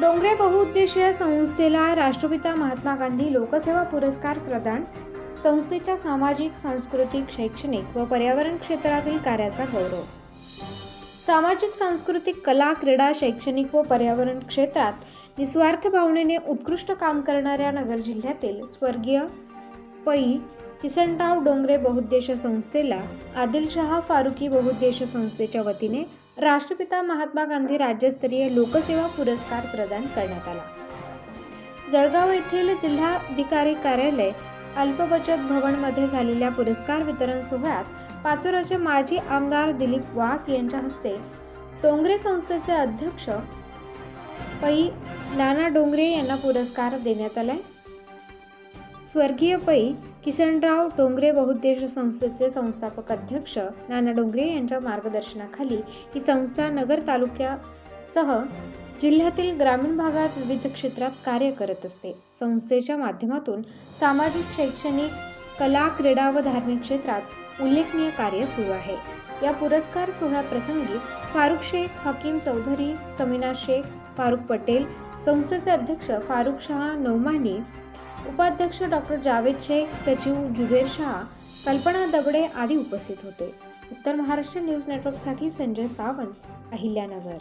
डोंगरे बहुउद्देशीय संस्थेला राष्ट्रपिता महात्मा गांधी लोकसेवा पुरस्कार प्रदान संस्थेच्या सामाजिक सांस्कृतिक शैक्षणिक व पर्यावरण क्षेत्रातील कार्याचा गौरव. सामाजिक सांस्कृतिक कला क्रीडा शैक्षणिक व पर्यावरण क्षेत्रात निस्वार्थ भावनेने उत्कृष्ट काम करणाऱ्या नगर जिल्ह्यातील स्वर्गीय पै. किसनराव डोंगरे बहुद्देश संस्थेला आदिलशहा फारुकी बहुद्देश संस्थेच्या वतीने राष्ट्रपिता महात्मा गांधी राज्यस्तरीय लोकसेवा पुरस्कार प्रदान करण्यात आला. जळगाव येथील जिल्हाधिकारी कार्यालय अल्पबचत भवनमध्ये झालेल्या पुरस्कार वितरण सोहळ्यात पाचोराचे माजी आमदार दिलीप वाघ यांच्या हस्ते डोंगरे संस्थेचे अध्यक्ष पै नाना डोंगरे यांना पुरस्कार देण्यात आलाय. स्वर्गीय पै किसनराव डोंगरे बहुद्देश संस्थेचे संस्थापक अध्यक्ष. नाना डोंगरे यांच्या मार्गदर्शनाखाली ही संस्था नगर तालुक्यासह जिल्ह्यातील ग्रामीण भागात विविध क्षेत्रात कार्य करत असते. संस्थेच्या माध्यमातून सामाजिक शैक्षणिक कला क्रीडा व धार्मिक क्षेत्रात उल्लेखनीय कार्य सुरू आहे. या पुरस्कार सोहळ्याप्रसंगी फारुख शेख हकीम चौधरी समीना शेख फारुख पटेल संस्थेचे अध्यक्ष फारुख शहा नौमानी उपाध्यक्ष डॉक्टर जावेद शेख सचिव जुबेर शहा कल्पना दबडे आदी उपस्थित होते. उत्तर महाराष्ट्र न्यूज नेटवर्कसाठी संजय सावंत अहिल्यानगर.